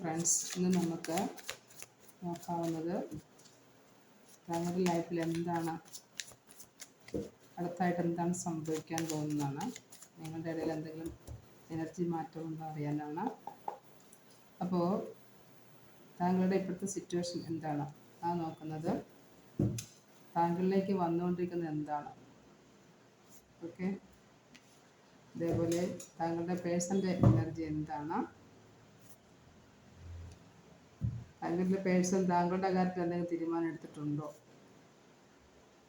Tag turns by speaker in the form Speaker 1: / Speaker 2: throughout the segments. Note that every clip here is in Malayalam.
Speaker 1: ഫ്രണ്ട്സ് ഇന്ന് നമുക്ക് നോക്കാവുന്നത്. നമ്മുടെ ലൈഫിൽ എന്താണ്? അടുത്തായിട്ട് എന്താണ് സംഭവിക്കാൻ പോകുന്നതാണ്? നിങ്ങളുടെ ഇടയിൽ എന്തെങ്കിലും എനർജി മാറ്റമുണ്ടോ അറിയാനാണ്. അപ്പോൾ താങ്കളുടെ ഇപ്പോഴത്തെ സിറ്റുവേഷൻ എന്താണ്? ആ നോക്കുന്നത്. താങ്കളിലേക്ക് വന്നുകൊണ്ടിരിക്കുന്നത് എന്താണ്? ഓക്കെ അതേപോലെ താങ്കളുടെ പേഴ്സന്റെ എനർജി എന്താണ്? താങ്കളുടെ പേഴ്സൺ താങ്കളുടെ കാര്യത്തിൽ എന്തെങ്കിലും തീരുമാനം എടുത്തിട്ടുണ്ടോ?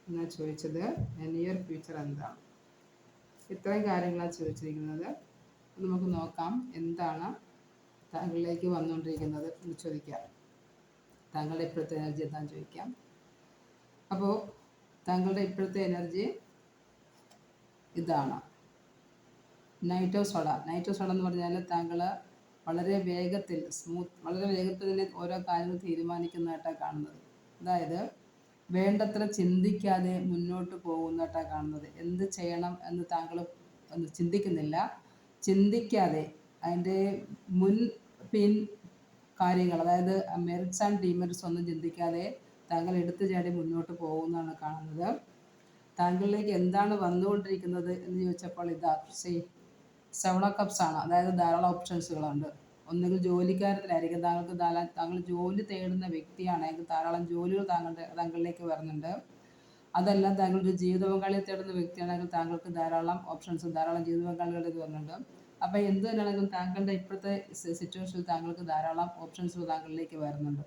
Speaker 1: എന്നാ ചോദിച്ചത്. നിയർ ഫ്യൂച്ചർ എന്താണ് ഇത്രയും കാര്യങ്ങളാണ് ചോദിച്ചിരിക്കുന്നത്. നമുക്ക് നോക്കാം എന്താണ് താങ്കളിലേക്ക് വന്നുകൊണ്ടിരിക്കുന്നത് എന്ന് ചോദിക്കാം. താങ്കളുടെ ഇപ്പോഴത്തെ എനർജി എന്താണെന്ന് ചോദിക്കാം. അപ്പോൾ താങ്കളുടെ ഇപ്പോഴത്തെ എനർജി ഇതാണ്. Knight of swords knight of എന്ന് പറഞ്ഞാൽ താങ്കൾ വളരെ വേഗത്തിൽ സ്മൂത്ത് വളരെ വേഗത്തിൽ തന്നെ ഓരോ കാര്യങ്ങൾ തീരുമാനിക്കുന്നതായിട്ടാണ് കാണുന്നത്. അതായത് വേണ്ടത്ര ചിന്തിക്കാതെ മുന്നോട്ട് പോകുന്നതായിട്ടാണ് കാണുന്നത്. എന്ത് ചെയ്യണം എന്ന് താങ്കൾ ചിന്തിക്കുന്നില്ല. ചിന്തിക്കാതെ അതിന്റെ മുൻ പിൻ കാര്യങ്ങൾ അതായത് മെറിറ്റ്സ് ആൻഡ് ഡീമെറിറ്റ്സ് ഒന്നും ചിന്തിക്കാതെ താങ്കൾ എടുത്തു ചാടി മുന്നോട്ട് പോകുന്നതാണ് കാണുന്നത്. താങ്കളിലേക്ക് എന്താണ് വന്നുകൊണ്ടിരിക്കുന്നത് എന്ന് ചോദിച്ചപ്പോൾ ഇതാ സേ ഓഫ് കപ്സ് ആണ്. അതായത് ധാരാളം ഓപ്ഷൻസുകളുണ്ട് ഒന്നുകിൽ ജോലിക്കാരത്തിലായിരിക്കും. താങ്കൾക്ക് താങ്കൾ ജോലി തേടുന്ന വ്യക്തിയാണെങ്കിൽ ധാരാളം ജോലികൾ താങ്കളുടെ താങ്കളിലേക്ക് വരുന്നുണ്ട്. അതല്ല താങ്കൾ ഒരു ജീവിത പങ്കാളിയെ തേടുന്ന വ്യക്തിയാണെങ്കിൽ താങ്കൾക്ക് ധാരാളം ഓപ്ഷൻസ് ധാരാളം ജീവിത പങ്കാളികളുടെ ഇത് വരുന്നുണ്ട്. അപ്പോൾ എന്ത് തന്നെയാണെങ്കിലും താങ്കളുടെ ഇപ്പോഴത്തെ സിറ്റുവേഷനിൽ താങ്കൾക്ക് ധാരാളം ഓപ്ഷൻസ് താങ്കളിലേക്ക് വരുന്നുണ്ട്.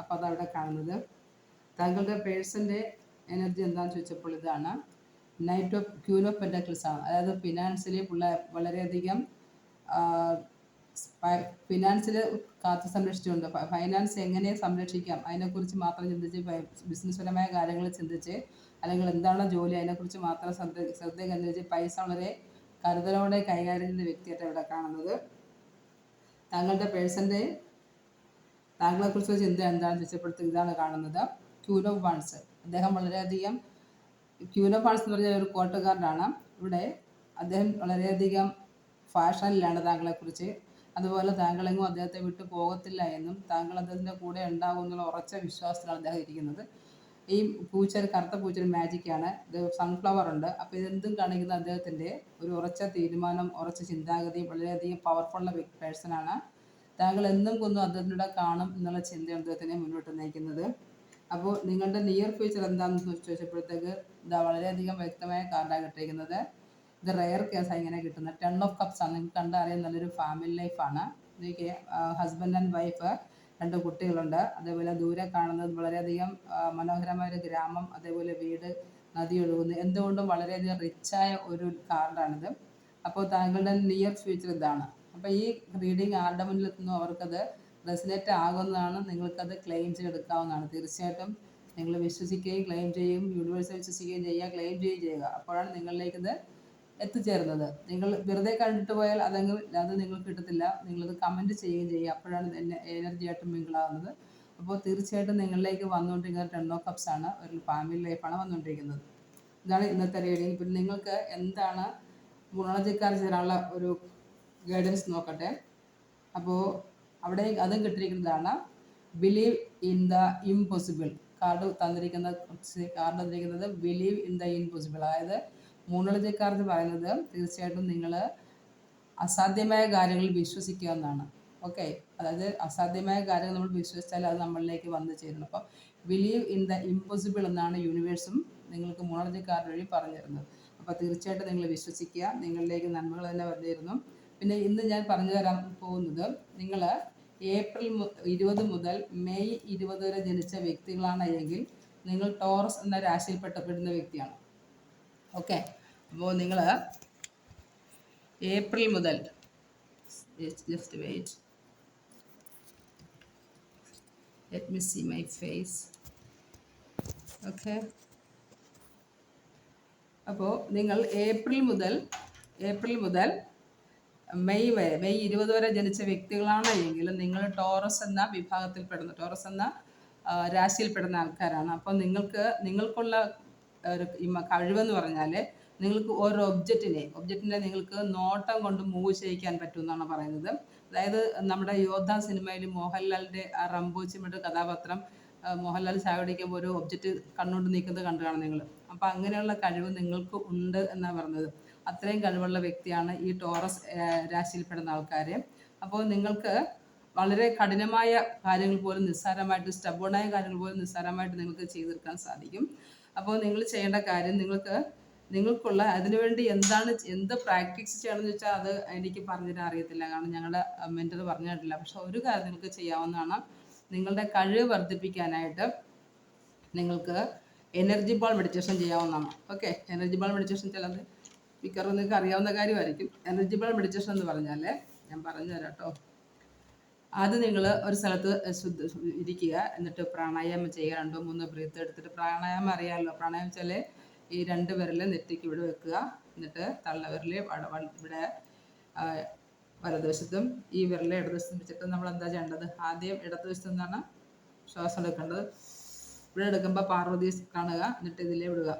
Speaker 1: അപ്പോൾ അതവിടെ കാണുന്നത്. താങ്കളുടെ പേഴ്സന്റെ എനർജി എന്താണെന്ന് ചോദിച്ചപ്പോൾ ഇതാണ്. നൈറ്റ് ഓഫ് ക്യൂൻ ഓഫ് ആണ് അതായത് ഫിനാൻഷ്യലി വളരെ വളരെയധികം ഫിനാൻസിൽ കാത്തു സംരക്ഷിച്ചുകൊണ്ട് ഫൈനാൻസ് എങ്ങനെ സംരക്ഷിക്കാം? അതിനെക്കുറിച്ച് മാത്രം ചിന്തിച്ച് ബിസിനസ് പരമായ കാര്യങ്ങൾ ചിന്തിച്ച് അല്ലെങ്കിൽ എന്താണ് ജോലി അതിനെക്കുറിച്ച് മാത്രം ശ്രദ്ധ ശ്രദ്ധ കേന്ദ്രീകരിച്ച് പൈസ വളരെ കരുതലോടെ കൈകാര്യം ചെയ്യുന്ന വ്യക്തിയായിട്ട് ഇവിടെ കാണുന്നത്. താങ്കളുടെ പേഴ്സന്റെ താങ്കളെക്കുറിച്ചുള്ള ചിന്ത എന്താണെന്ന് മെച്ചപ്പെടുത്തുക ഇതാണ് കാണുന്നത്. Queen of wands. അദ്ദേഹം വളരെയധികം ക്യൂൻ ഓഫ് വൺസ് എന്ന് പറഞ്ഞ ഒരു കോട്ടുകാരനാണ് ഇവിടെ അദ്ദേഹം വളരെയധികം ഫാഷനിലാണ് താങ്കളെക്കുറിച്ച്. അതുപോലെ താങ്കളെങ്ങും അദ്ദേഹത്തെ വിട്ടു പോകത്തില്ല എന്നും താങ്കൾ അദ്ദേഹത്തിന്റെ കൂടെ ഉണ്ടാകുമെന്നുള്ള ഉറച്ച വിശ്വാസത്തിലാണ് അദ്ദേഹം ഇരിക്കുന്നത്. ഈ പൂച്ചൽ കറുത്ത പൂച്ചൽ മാജിക്കാണ് ഇത് സൺഫ്ലവർ ഉണ്ട്. അപ്പോൾ ഇതെന്തും കാണിക്കുന്ന അദ്ദേഹത്തിന്റെ ഒരു ഉറച്ച തീരുമാനം ഉറച്ച ചിന്താഗതി വളരെയധികം പവർഫുള്ള പേഴ്സണാണ് താങ്കൾ എന്നും കൊന്നും അദ്ദേഹത്തിലൂടെ കാണും എന്നുള്ള ചിന്തയാണ് അദ്ദേഹത്തിനെ മുന്നോട്ട് നയിക്കുന്നത്. അപ്പോൾ നിങ്ങളുടെ നിയർ ഫ്യൂച്ചർ എന്താണെന്ന് ചോദിച്ചപ്പോഴത്തേക്ക് ഇതാ വളരെയധികം വ്യക്തമായ കാർഡാണ് കിട്ടിയിരിക്കുന്നത് ഇത് റെയർ കേസാണ് ഇങ്ങനെ കിട്ടുന്നത് ടെൺ ഓഫ് കപ്സ് ആണ്. നിങ്ങൾക്ക് കണ്ടറിയാൻ നല്ലൊരു ഫാമിലി ലൈഫാണ് ഹസ്ബൻഡ് ആൻഡ് വൈഫ് രണ്ട് കുട്ടികളുണ്ട്. അതേപോലെ ദൂരെ കാണുന്നത് വളരെയധികം മനോഹരമായ ഒരു ഗ്രാമം അതേപോലെ വീട് നദി ഒഴുകുന്നു. എന്തുകൊണ്ടും വളരെയധികം റിച്ചായ ഒരു കാർഡാണിത് അപ്പോൾ താങ്കളുടെ നിയർ ഫ്യൂച്ചർ ഇതാണ്. അപ്പോൾ ഈ റീഡിങ് ആരുടെ മുന്നിൽ എത്തുന്നു അവർക്കത് റെസിനേറ്റ് ആകുന്നതാണ്. നിങ്ങൾക്കത് ക്ലെയിം ചെയ്തെടുക്കാവുന്നതാണ്. തീർച്ചയായിട്ടും നിങ്ങൾ വിശ്വസിക്കുകയും ക്ലെയിം ചെയ്യും യൂണിവേഴ്സിൽ വിശ്വസിക്കുകയും ചെയ്യുക ക്ലെയിം ചെയ്യുകയും ചെയ്യുക. അപ്പോഴാണ് നിങ്ങളിലേക്കിത് എത്തിച്ചേരുന്നത്. നിങ്ങൾ വെറുതെ കണ്ടിട്ട് പോയാൽ അതെങ്കിൽ അത് നിങ്ങൾക്ക് കിട്ടത്തില്ല. നിങ്ങളത് കമന്റ് ചെയ്യുകയും ചെയ്യുക. അപ്പോഴാണ് എനർജി ആയിട്ട് മിങ്കിളാകുന്നത് അപ്പോൾ തീർച്ചയായിട്ടും നിങ്ങളിലേക്ക് വന്നുകൊണ്ടിരിക്കുന്ന ടെൻ ഓഫ് കപ്സ് ആണ് ഒരു ഫാമിലി ലൈഫാണ് വന്നുകൊണ്ടിരിക്കുന്നത്. ഇതാണ് ഇന്നത്തെ റീഡിങ് പിന്നെ നിങ്ങൾക്ക് എന്താണ് ഗുണജിക്കാർ ചേരാനുള്ള ഒരു ഗൈഡൻസ് നോക്കട്ടെ. അപ്പോൾ അവിടെ അതും കിട്ടിയിരിക്കുന്നതാണ്. Believe in the impossible card തന്നിരിക്കുന്ന കാർഡ് തന്നിരിക്കുന്നത് ബിലീവ് ഇൻ ദ ഇംപോസിബിൾ അതായത് മൂന്നളജക്കാർ എന്ന് പറയുന്നത് തീർച്ചയായിട്ടും നിങ്ങൾ അസാധ്യമായ കാര്യങ്ങളിൽ വിശ്വസിക്കുക എന്നാണ്. ഓക്കെ അതായത് അസാധ്യമായ കാര്യങ്ങൾ നമ്മൾ വിശ്വസിച്ചാൽ അത് നമ്മളിലേക്ക് വന്നു ചേരുന്നു. അപ്പോൾ ബിലീവ് ഇൻ ദ ഇമ്പോസിബിൾ എന്നാണ് യൂണിവേഴ്സും നിങ്ങൾക്ക് മൂന്നളജക്കാരുടെ വഴി പറഞ്ഞു തരുന്നത്. അപ്പോൾ തീർച്ചയായിട്ടും നിങ്ങൾ വിശ്വസിക്കുക. നിങ്ങളിലേക്ക് നന്മകൾ തന്നെ വന്നിരുന്നു പിന്നെ ഇന്ന് ഞാൻ പറഞ്ഞു തരാൻ പോകുന്നത് നിങ്ങൾ ഏപ്രിൽ ഇരുപത് മുതൽ മെയ് ഇരുപത് വരെ ജനിച്ച വ്യക്തികളാണ് എങ്കിൽ നിങ്ങൾ ടോറസ് എന്ന രാശിയിൽപ്പെട്ടപ്പെടുന്ന വ്യക്തിയാണ്. ഓക്കെ അപ്പോൾ നിങ്ങൾ ഏപ്രിൽ മുതൽ just wait let me see my face okay അപ്പോൾ നിങ്ങൾ ഏപ്രിൽ മുതൽ ഏപ്രിൽ മുതൽ മെയ് വരെ മെയ് ഇരുപത് വരെ ജനിച്ച വ്യക്തികളാണ് എങ്കിൽ നിങ്ങൾ ടോറസ് എന്ന വിഭാഗത്തിൽ വിഭാഗത്തിൽപ്പെടുന്ന ടോറസ് എന്ന രാശിയിൽ പെടുന്ന ആൾക്കാരാണ്. അപ്പോൾ നിങ്ങൾക്ക് നിങ്ങൾക്കുള്ള ഒരു കഴിവെന്ന് പറഞ്ഞാൽ നിങ്ങൾക്ക് ഓരോ ഒബ്ജക്റ്റിനെ ഒബ്ജക്റ്റിനെ നിങ്ങൾക്ക് നോട്ടം കൊണ്ട് മൂവ് ചെയ്യിക്കാൻ പറ്റുമെന്നാണ് പറയുന്നത്. അതായത് നമ്മുടെ യോദ്ധ സിനിമയിൽ മോഹൻലാലിന്റെ ആ റംബോച്ചിമിട്ട് കഥാപാത്രം മോഹൻലാൽ ചാവടിക്കുമ്പോൾ ഒരു ഒബ്ജക്റ്റ് കണ്ണുകൊണ്ട് നീക്കുന്നത് കണ്ടു കാണും നിങ്ങൾ അപ്പോൾ അങ്ങനെയുള്ള കഴിവ് നിങ്ങൾക്ക് ഉണ്ട് എന്നാണ് പറഞ്ഞത്. അത്രയും കഴിവുള്ള വ്യക്തിയാണ് ഈ ടോറസ് രാശിയിൽപ്പെടുന്ന ആൾക്കാർ അപ്പോൾ നിങ്ങൾക്ക് വളരെ കഠിനമായ കാര്യങ്ങൾ പോലും നിസ്സാരമായിട്ട് സ്റ്റബോണായ കാര്യങ്ങൾ പോലും നിസ്സാരമായിട്ട് നിങ്ങൾക്ക് ചെയ്തെടുക്കാൻ സാധിക്കും. അപ്പോൾ നിങ്ങൾ ചെയ്യേണ്ട കാര്യം നിങ്ങൾക്ക് നിങ്ങൾക്കുള്ള അതിനുവേണ്ടി എന്താണ് എന്ത് പ്രാക്ടീസ് ചെയ്യണമെന്ന് വെച്ചാൽ അത് എനിക്ക് പറഞ്ഞുതരാൻ അറിയത്തില്ല. കാരണം ഞങ്ങളുടെ മെന്റർ പറഞ്ഞിട്ടില്ല പക്ഷെ ഒരു കാര്യം നിങ്ങൾക്ക് ചെയ്യാവുന്നതാണ് നിങ്ങളുടെ കഴിവ് വർദ്ധിപ്പിക്കാനായിട്ട് നിങ്ങൾക്ക് എനർജി ബോൾ മെഡിറ്റേഷൻ ചെയ്യാവുന്നതാണ്. ഓക്കെ എനർജി ബോൾ മെഡിറ്റേഷൻ ചിലത് മിക്കവാറും നിങ്ങൾക്ക് അറിയാവുന്ന കാര്യമായിരിക്കും. എനർജി ബോൾ മെഡിറ്റേഷൻ എന്ന് പറഞ്ഞാൽ ഞാൻ പറഞ്ഞു തരാം കേട്ടോ. ആദ്യം നിങ്ങൾ ഒരു സ്ഥലത്ത് ശുദ്ധ ഇരിക്കുക. എന്നിട്ട് പ്രാണായാമം ചെയ്യുക. രണ്ടോ മൂന്നോ ബ്രീത്ത് എടുത്തിട്ട് പ്രാണായാമം അറിയാമല്ലോ. പ്രാണായാമം വെച്ചാൽ ഈ രണ്ട് വിരൽ നെറ്റിക്ക് ഇവിടെ വെക്കുക. എന്നിട്ട് തള്ളവിരൽ വട- വ- ഇവിടെ വലതുവശത്തും ഈ വിരൽ ഇടതുവശത്തും വെച്ചിട്ട് നമ്മൾ എന്താ ചെയ്യേണ്ടത്? ആദ്യം ഇടതുവശത്തു നിന്നാണ് ശ്വാസം എടുക്കേണ്ടത്. ഇവിടെ എടുക്കുമ്പോൾ പാർവതി കാണുക. എന്നിട്ട് ഇതിലേ വിടുക.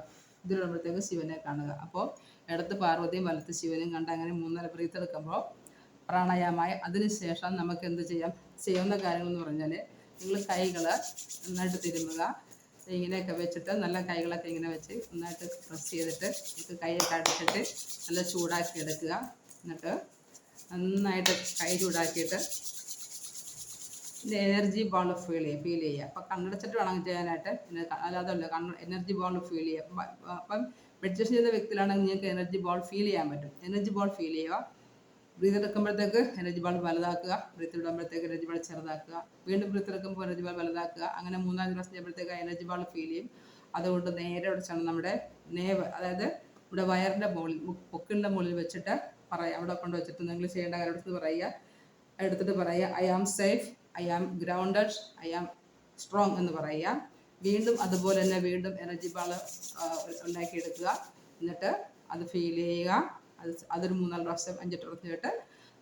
Speaker 1: ഇതിലിടുമ്പോഴത്തേക്ക് ശിവനെ കാണുക. അപ്പോൾ ഇടത്ത് പാർവതിയും വലത്ത് ശിവനെയും കണ്ട് അങ്ങനെ മൂന്നര ബ്രീത്ത് എടുക്കുമ്പോൾ പ്രാണായാമമായി. അതിനുശേഷം നമുക്ക് എന്ത് ചെയ്യാം? ചെയ്യുന്ന കാര്യങ്ങൾ എന്ന് പറഞ്ഞാൽ നിങ്ങൾ കൈകൾ നന്നായിട്ട് തിരുമുക ഇങ്ങനെയൊക്കെ വെച്ചിട്ട് നല്ല കൈകളൊക്കെ ഇങ്ങനെ വെച്ച് നന്നായിട്ട് പ്രസ് ചെയ്തിട്ട് നമുക്ക് കൈയൊക്കെ അടിച്ചിട്ട് നല്ല ചൂടാക്കി എടുക്കുക. എന്നിട്ട് നന്നായിട്ട് കൈ ചൂടാക്കിയിട്ട് എനർജി ബോൾ ഫീൽ ചെയ്യുക ഫീൽ ചെയ്യുക. അപ്പം കണ്ണടച്ചിട്ട് വേണം ചെയ്യാനായിട്ട്. പിന്നെ ക- അല്ലാതെ അല്ല കണ്ണ് എനർജി ബോൾ ഫീൽ ചെയ്യുക. അപ്പം മെഡിറ്റേഷൻ ചെയ്ത വ്യക്തിയിലാണെങ്കിൽ നിങ്ങൾക്ക് എനർജി ബോൾ ഫീൽ ചെയ്യാൻ പറ്റും. എനർജി ബോൾ ഫീൽ ചെയ്യുക. ബ്രീത്ത് എടുക്കുമ്പോഴത്തേക്ക് എനർജി ബാൾ വലുതാക്കുക. ബ്രീത്ത് വിടുമ്പോഴത്തേക്ക് എനർജി ബാൾ ചെറുതാക്കുക. വീണ്ടും ബ്രീത്ത് എടുക്കുമ്പോൾ എനർജി ബാൾ വലുതാക്കുക. അങ്ങനെ മൂന്നാം ദിവസം ചെയ്യുമ്പോഴത്തേക്ക് എനർജി ബാൾ ഫീൽ ചെയ്യും. അതുകൊണ്ട് നേരെ വിളിച്ചാണ് നമ്മുടെ നേവ് അതായത് ഇവിടെ വയറിന്റെ മുകളിൽ പൊക്കിളിന്റെ മുകളിൽ വെച്ചിട്ട് പറയാം അവിടെ കൊണ്ട് വെച്ചിട്ട് നിങ്ങൾ ചെയ്യേണ്ട കാര്യം എടുത്ത് പറയുക. എടുത്തിട്ട് പറയുക I am safe I am grounded I am strong എന്ന് പറയുക. വീണ്ടും അതുപോലെ തന്നെ വീണ്ടും എനർജി ബാൾ ഉണ്ടാക്കിയെടുക്കുക. എന്നിട്ട് അത് ഫീൽ ചെയ്യുക. അത് അതൊരു മൂന്നാൽ പ്രാവശ്യം അഞ്ചെട്ട് പ്രാവശ്യം കേട്ട്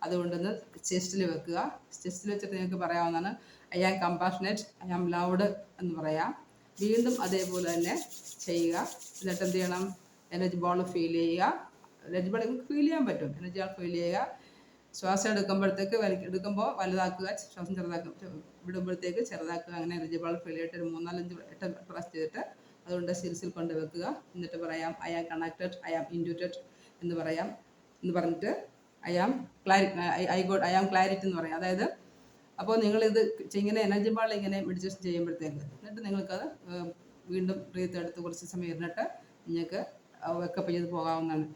Speaker 1: അതുകൊണ്ടൊന്ന് ചെസ്റ്റിൽ വെക്കുക. ചെസ്റ്റിൽ വെച്ചിട്ട് നിങ്ങൾക്ക് പറയാവുന്നതാണ് I am compassionate I am loud എന്ന് പറയാം. വീണ്ടും അതേപോലെ തന്നെ ചെയ്യുക. എന്നിട്ട് എന്ത് ചെയ്യണം? എനർജി ബോൾ ഫീൽ ചെയ്യുക. എനർജി ബോൾ ഫീൽ ചെയ്യാൻ പറ്റും. എനർജി ബോൾ ഫീൽ ചെയ്യുക. ശ്വാസം എടുക്കുമ്പോഴത്തേക്ക് വലി എടുക്കുമ്പോൾ വലുതാക്കുക ശ്വാസം ചെറുതാക്കുക വിടുമ്പോഴത്തേക്ക് ചെറുതാക്കുക. അങ്ങനെ എനർജി ബോൾ ഫീൽ ചെയ്തിട്ട് ഒരു മൂന്നാലഞ്ച് എട്ട് പ്രാവശ്യം ചെയ്തിട്ട് അതുകൊണ്ട് സിരിസിൽ കൊണ്ട് വെക്കുക. എന്നിട്ട് പറയാം I am connected I am intuited എന്ന് പറയാം. എന്ന് പറഞ്ഞിട്ട് I am clari I god I am clarity എന്ന് പറയാം. അതായത് അപ്പോൾ നിങ്ങളിത് ഇങ്ങനെ എനർജി ബാൾ ഇങ്ങനെ മെഡിറ്റേഷൻ ചെയ്യുമ്പോഴത്തേക്ക് എന്നിട്ട് നിങ്ങൾക്കത് വീണ്ടും ബ്രീത്ത് എടുത്ത് കുറച്ച് സമയം ഇരുന്നിട്ട് നിങ്ങൾക്ക് വെക്കപ്പ് ചെയ്ത് പോകാവുന്നതാണ്.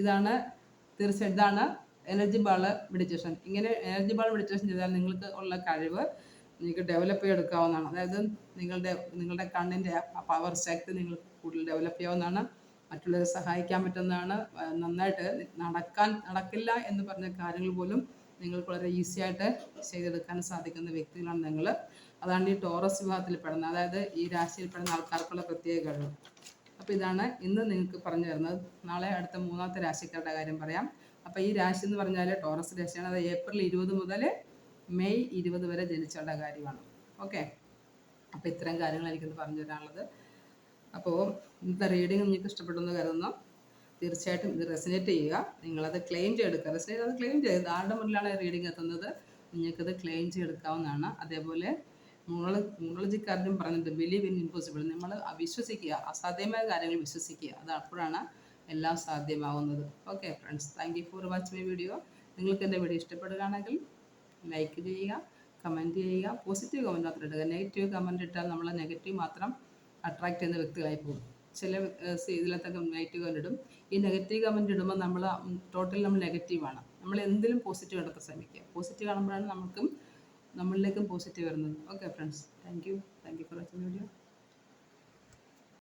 Speaker 1: ഇതാണ് തീർച്ചയായും ഇതാണ് എനർജി ബാൾ മെഡിറ്റേഷൻ ഇങ്ങനെ എനർജി ബാൾ മെഡിറ്റേഷൻ ചെയ്താൽ നിങ്ങൾക്ക് ഉള്ള കഴിവ് നിങ്ങൾക്ക് ഡെവലപ്പ് ചെയ്തെടുക്കാവുന്നതാണ്. അതായത് നിങ്ങളുടെ നിങ്ങളുടെ കണ്ണിന്റെ പവർ ശക്തി നിങ്ങൾക്ക് കൂടുതൽ ഡെവലപ്പ് ചെയ്യാവുന്നതാണ്. മറ്റുള്ളവരെ സഹായിക്കാൻ പറ്റുന്നതാണ്. നന്നായിട്ട് നടക്കാൻ നടക്കില്ല എന്ന് പറഞ്ഞ കാര്യങ്ങൾ പോലും നിങ്ങൾക്ക് വളരെ ഈസി ആയിട്ട് ചെയ്തെടുക്കാൻ സാധിക്കുന്ന വ്യക്തികളാണ് നിങ്ങൾ അതാണ് ഈ ടോറസ് വിഭാഗത്തിൽ പെടുന്നത് അതായത് ഈ രാശിയിൽ പെടുന്ന ആൾക്കാർക്കുള്ള പ്രത്യേക കഴിവ് അപ്പോൾ ഇതാണ് ഇന്ന് നിങ്ങൾക്ക് പറഞ്ഞു തരുന്നത്. നാളെ അടുത്ത മൂന്നാമത്തെ രാശിക്കാരുടെ കാര്യം പറയാം. അപ്പോൾ ഈ രാശി എന്ന് പറഞ്ഞാൽ ടോറസ് രാശിയാണ്. അത് ഏപ്രിൽ ഇരുപത് മുതൽ മെയ് ഇരുപത് വരെ ജനിച്ചവരുടെ കാര്യമാണ്. ഓക്കെ? അപ്പോൾ ഇത്തരം കാര്യങ്ങൾ എനിക്കിന്ന് പറഞ്ഞു തരാനുള്ളത്. അപ്പോൾ ഇന്നത്തെ റീഡിങ് നിങ്ങൾക്ക് ഇഷ്ടപ്പെട്ടു എന്ന് കരുതുന്നു. തീർച്ചയായിട്ടും ഇത് റെസിനേറ്റ് ചെയ്യുക. നിങ്ങളത് ക്ലെയിം ചെയ്തെടുക്കുക. റെസിനേറ്റ് അത് ക്ലെയിം ചെയ്ത് ആരുടെ മുന്നിലാണ് റീഡിങ് എത്തുന്നത്? നിങ്ങൾക്കത് ക്ലെയിം ചെയ്തെടുക്കാവുന്നതാണ്. അതേപോലെ മോൾ മോളജിക്കാരനും പറഞ്ഞിട്ടുണ്ട് ബിലീവ് ഇൻ ഇമ്പോസിബിൾ നമ്മൾ വിശ്വസിക്കുക അസാധ്യമായ കാര്യങ്ങൾ വിശ്വസിക്കുക. അത് അപ്പോഴാണ് എല്ലാം സാധ്യമാവുന്നത്. Okay friends thank you for watch my video നിങ്ങൾക്ക് എന്റെ വീഡിയോ ഇഷ്ടപ്പെടുകയാണെങ്കിൽ ലൈക്ക് ചെയ്യുക കമന്റ് ചെയ്യുക പോസിറ്റീവ് കമന്റ് മാത്രം ഇടുക. നെഗറ്റീവ് കമന്റ് ഇട്ടാൽ നമ്മൾ നെഗറ്റീവ് മാത്രം അട്രാക്ട് ചെയ്യുന്ന വ്യക്തികളായി പോകും. ചില ഇതിലത്തെ നെഗറ്റീവ് കമന്റ് ഇടും ഈ നെഗറ്റീവ് കമന്റ് ഇടുമ്പോൾ നമ്മൾ ടോട്ടൽ നമ്മൾ നെഗറ്റീവാണ് നമ്മൾ എന്തിലും പോസിറ്റീവ് എടുക്കാൻ ശ്രമിക്കുക. പോസിറ്റീവ് കാണുമ്പോഴാണ് നമുക്കും നമ്മളിലേക്കും പോസിറ്റീവ് വരുന്നത്. Okay friends thank you thank you for watching video